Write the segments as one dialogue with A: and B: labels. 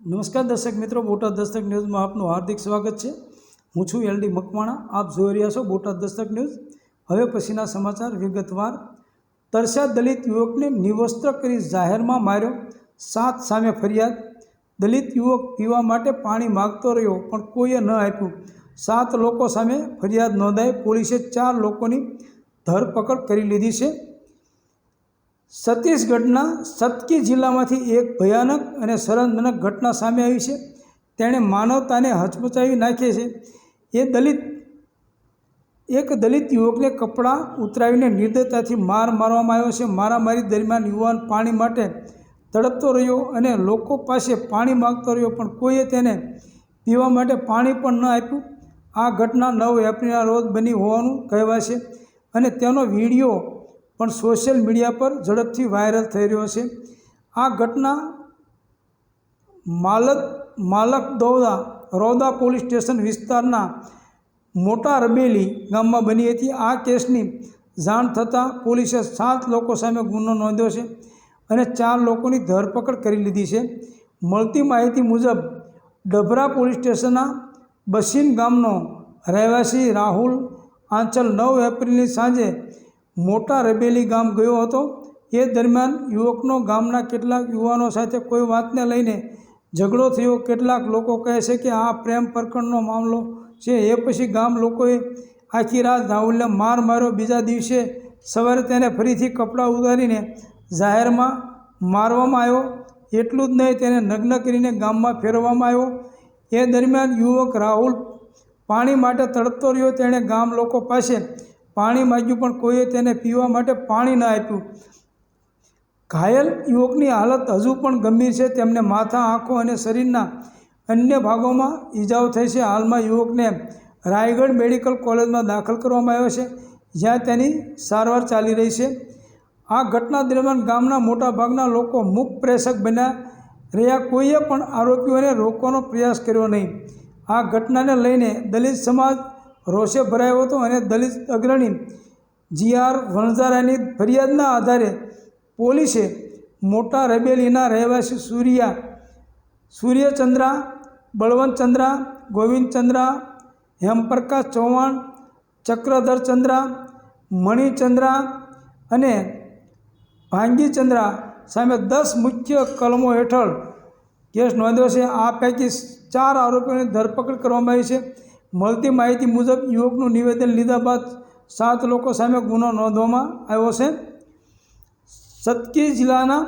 A: નમસ્કાર દર્શક મિત્રો, બોટાદ દસ્તક ન્યૂઝમાં આપનું હાર્દિક સ્વાગત છે. હું છું એલડી મકવાણા, આપ જોઈ રહ્યા છો બોટાદ દસ્તક ન્યૂઝ. હવે પછીના સમાચાર વિગતવાર. તરસ્યા દલિત યુવકને નિવસ્ત્ર કરી જાહેરમાં માર્યો. સાત સામે ફરિયાદ. દલિત યુવક પીવા માટે પાણી માગતો રહ્યો, પણ કોઈએ ન આપ્યું. સાત લોકો સામે ફરિયાદ નોંધાઈ. પોલીસે ચાર લોકોની ધરપકડ કરી લીધી છે. છત્તીસગઢના સતકી જિલ્લામાંથી એક ભયાનક અને શરમજનક ઘટના સામે આવી છે. તેણે માનવતાને હચમચાવી નાખી છે. એ દલિત, એક દલિત યુવકને કપડાં ઉતરાવીને નિર્દયતાથી માર મારવામાં આવ્યો છે. મારામારી દરમિયાન યુવાન પાણી માટે તડપતો રહ્યો અને લોકો પાસે પાણી માગતો રહ્યો, પણ કોઈએ તેને પીવા માટે પાણી પણ ન આપ્યું. આ ઘટના નવ એપ્રિલના રોજ બની હોવાનું કહેવાય છે અને તેનો વીડિયો પણ સોશિયલ મીડિયા પર ઝડપથી વાયરલ થઈ રહ્યો છે. આ ઘટના માલક માલક દૌદા રૌદા પોલીસ સ્ટેશન વિસ્તારના મોટા રબેલી ગામમાં બની હતી. આ કેસની જાણ થતાં પોલીસે સાત લોકો સામે ગુનો નોંધ્યો છે અને ચાર લોકોની ધરપકડ કરી લીધી છે. મળતી માહિતી મુજબ, ડભરા પોલીસ સ્ટેશનના બસીન ગામનો રહેવાસી રાહુલ આંચલ નવ એપ્રિલની સાંજે મોટા રબેલી ગામ ગયો હતો. એ દરમિયાન યુવકનો ગામના કેટલાક યુવાનો સાથે કોઈ વાતને લઈને ઝઘડો થયો. કેટલાક લોકો કહે છે કે આ પ્રેમ પ્રકરણનો મામલો છે. એ પછી ગામ લોકોએ આખી રાત રાહુલને માર માર્યો. બીજા દિવસે સવારે તેને ફરીથી કપડાં ઉતારીને જાહેરમાં મારવામાં આવ્યો. એટલું જ નહીં, તેને નગ્ન કરીને ગામમાં ફેરવવામાં આવ્યો. એ દરમિયાન યુવક રાહુલ પાણી માટે તડપતો રહ્યો. તેણે ગામ લોકો પાસે પાણી માગ્યું પણ કોઈએ તેને પીવા માટે પાણી ન આપ્યું. ઘાયલ યુવકની હાલત હજુ પણ ગંભીર છે. તેમને માથા, આંખો અને શરીરના અન્ય ભાગોમાં ઈજાઓ થઈ છે. હાલમાં યુવકને રાયગઢ મેડિકલ કોલેજમાં દાખલ કરવામાં આવ્યો છે, જ્યાં તેની સારવાર ચાલી રહી છે. આ ઘટના દરમિયાન ગામના મોટાભાગના લોકો મુખ પ્રેષક બન્યા રહ્યા. કોઈએ પણ આરોપીઓને રોકવાનો પ્રયાસ કર્યો નહીં. આ ઘટનાને લઈને દલિત સમાજ રોષે ભરાયો હતો અને દલિત અગ્રણી જી આર વણઝારાની ફરિયાદના આધારે પોલીસે મોટા રબેલીના રહેવાસી સૂર્યા, સૂર્યચંદ્રા, બળવંતચંદ્રા, ગોવિંદચંદ્રા, હેમપ્રકાશ ચૌહાણ, ચક્રધરચંદ્રા, મણિચંદ્રા અને ભાંગીચંદ્રા સામે દસ મુખ્ય કલમો હેઠળ કેસ નોંધ્યો છે. આ પૈકી ચાર આરોપીઓની ધરપકડ કરવામાં આવી છે. મળતી માહિતી મુજબ યુવકનું નિવેદન લીધા બાદ સાત લોકો સામે ગુનો નોંધવામાં આવ્યો છે. સતકી જિલ્લાના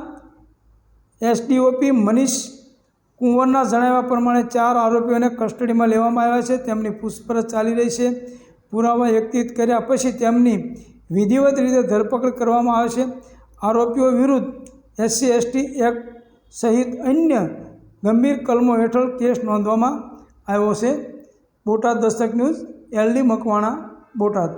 A: એસડીઓપી મનીષ કુંવરના જણાવ્યા પ્રમાણે ચાર આરોપીઓને કસ્ટડીમાં લેવામાં આવ્યા છે. તેમની પૂછપરછ ચાલી રહી છે. પુરાવા એકત્રિત કર્યા પછી તેમની વિધિવત રીતે ધરપકડ કરવામાં આવે છે. આરોપીઓ વિરુદ્ધ એસસી, એસટી એક્ટ સહિત અન્ય ગંભીર કલમો હેઠળ કેસ નોંધવામાં આવ્યો છે. Botad Dastak news LD Makwana Botad.